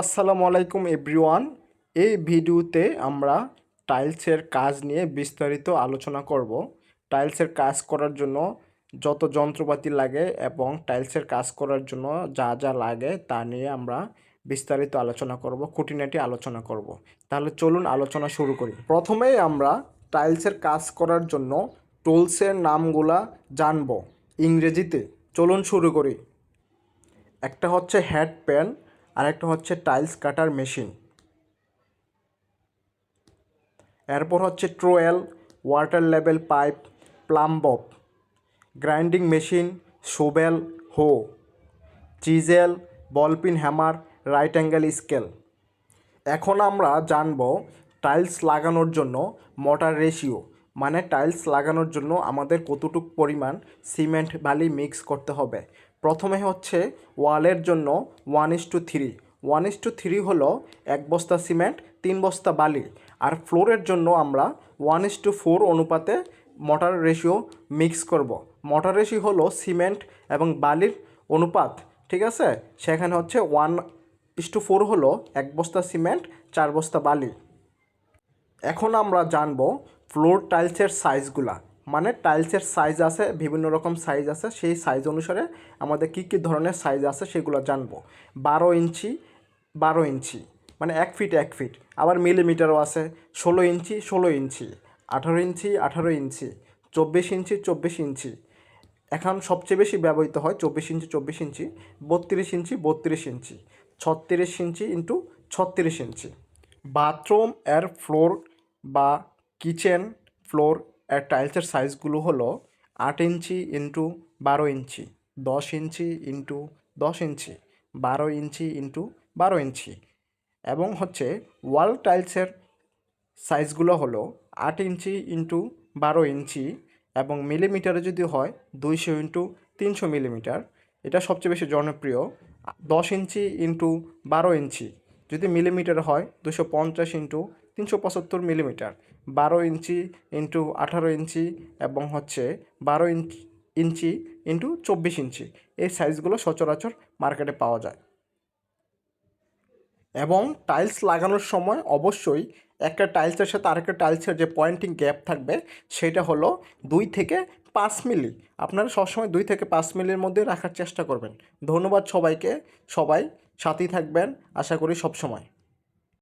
আসসালামু আলাইকুম এভরিওয়ান। এই ভিডিওতে আমরা টাইলসের কাজ নিয়ে বিস্তারিত আলোচনা করব। টাইলসের কাজ করার জন্য যত যন্ত্রপাতি লাগে এবং টাইলসের কাজ করার জন্য যা যা লাগে তা নিয়ে আমরা বিস্তারিত আলোচনা করব, খুঁটিনাটি আলোচনা করব। তাহলে চলুন আলোচনা শুরু করি। প্রথমেই আমরা টাইলসের কাজ করার জন্য টুলসের নামগুলা জানব ইংরেজিতে। চলুন শুরু করি। একটা হচ্ছে হেড প্যান আর একটা হচ্ছে টাইলস কাটার মেশিন এরপর হচ্ছে trowel water level pipe plumb grinding machine shovel hoe chisel ball peen hammer right angle scale এখন আমরা জানব টাইলস লাগানোর জন্য মোটার রেশিও মানে টাইলস লাগানোর জন্য আমাদের কতটুকু পরিমাণ সিমেন্ট বালি মিক্স করতে হবে। প্রথমে হচ্ছে ওয়ালের জন্য one is two three one is two three হলো এক বস্তা সিমেন্ট, তিন বস্তা বালি। আর ফ্লোরের জন্য আমরা ওয়ান ইস টু ফোর অনুপাতে মোটার রেশিও মিক্স করব। মোটার রেশিও হলো সিমেন্ট এবং বালির অনুপাত, ঠিক আছে? সেখানে হচ্ছে ওয়ান ইস টু ফোর হলো এক বস্তা সিমেন্ট, চার বস্তা বালি। এখন আমরা জানব ফ্লোর টাইলসের সাইজগুলা মানে টাইলসের সাইজ আছে, বিভিন্ন রকম সাইজ আছে। সেই সাইজ অনুসারে আমাদের কী কী ধরনের সাইজ আছে সেগুলো জানব। বারো ইঞ্চি বারো ইঞ্চি মানে এক ফিট এক ফিট আবার মিলিমিটারও আছে, ষোলো ইঞ্চি ষোলো ইঞ্চি, আঠারো ইঞ্চি আঠারো ইঞ্চি, চব্বিশ ইঞ্চি চব্বিশ ইঞ্চি। এখন সবচেয়ে বেশি ব্যবহৃত হয় চব্বিশ ইঞ্চি চব্বিশ ইঞ্চি, বত্রিশ ইঞ্চি বত্রিশ ইঞ্চি, ছত্রিশ ইঞ্চি ইন্টু ছত্রিশ ইঞ্চি। বাথরুম এর ফ্লোর বা কিচেন ফ্লোর টাইলসের সাইজগুলো হলো আট ইঞ্চি ইন্টু বারো ইঞ্চি, দশ ইঞ্চি ইন্টু দশ ইঞ্চি, বারো ইঞ্চি ইন্টু বারো ইঞ্চি এবং হচ্ছে ওয়াল টাইলসের সাইজগুলো হলো আট ইঞ্চি ইন্টু বারো ইঞ্চি এবং মিলিমিটারে যদি হয় দুইশো ইন্টু তিনশো মিলিমিটার এটা সবচেয়ে বেশি জনপ্রিয়, দশ ইঞ্চি ইন্টু বারো ইঞ্চি, যদি মিলিমিটার হয় দুশো পঞ্চাশ ইন্টু তিনশো পঁচাত্তর মিলিমিটার বারো ইঞ্চি ইন্টু আঠারো ইঞ্চি এবং হচ্ছে বারো ইঞ্চি ইঞ্চি ইন্টু চব্বিশ ইঞ্চি। এই সাইজগুলো সচরাচর মার্কেটে পাওয়া যায়। এবং টাইলস লাগানোর সময় অবশ্যই একটা টাইলসের সাথে আরেকটা টাইলসের যে পয়েন্টিং গ্যাপ থাকবে, সেটা হলো দুই থেকে পাঁচ মিলি। আপনারা সবসময় দুই থেকে পাঁচ মিলির মধ্যে রাখার চেষ্টা করবেন। ধন্যবাদ সবাইকে। সবাই সাথেই থাকবেন। আশা করি সব সময়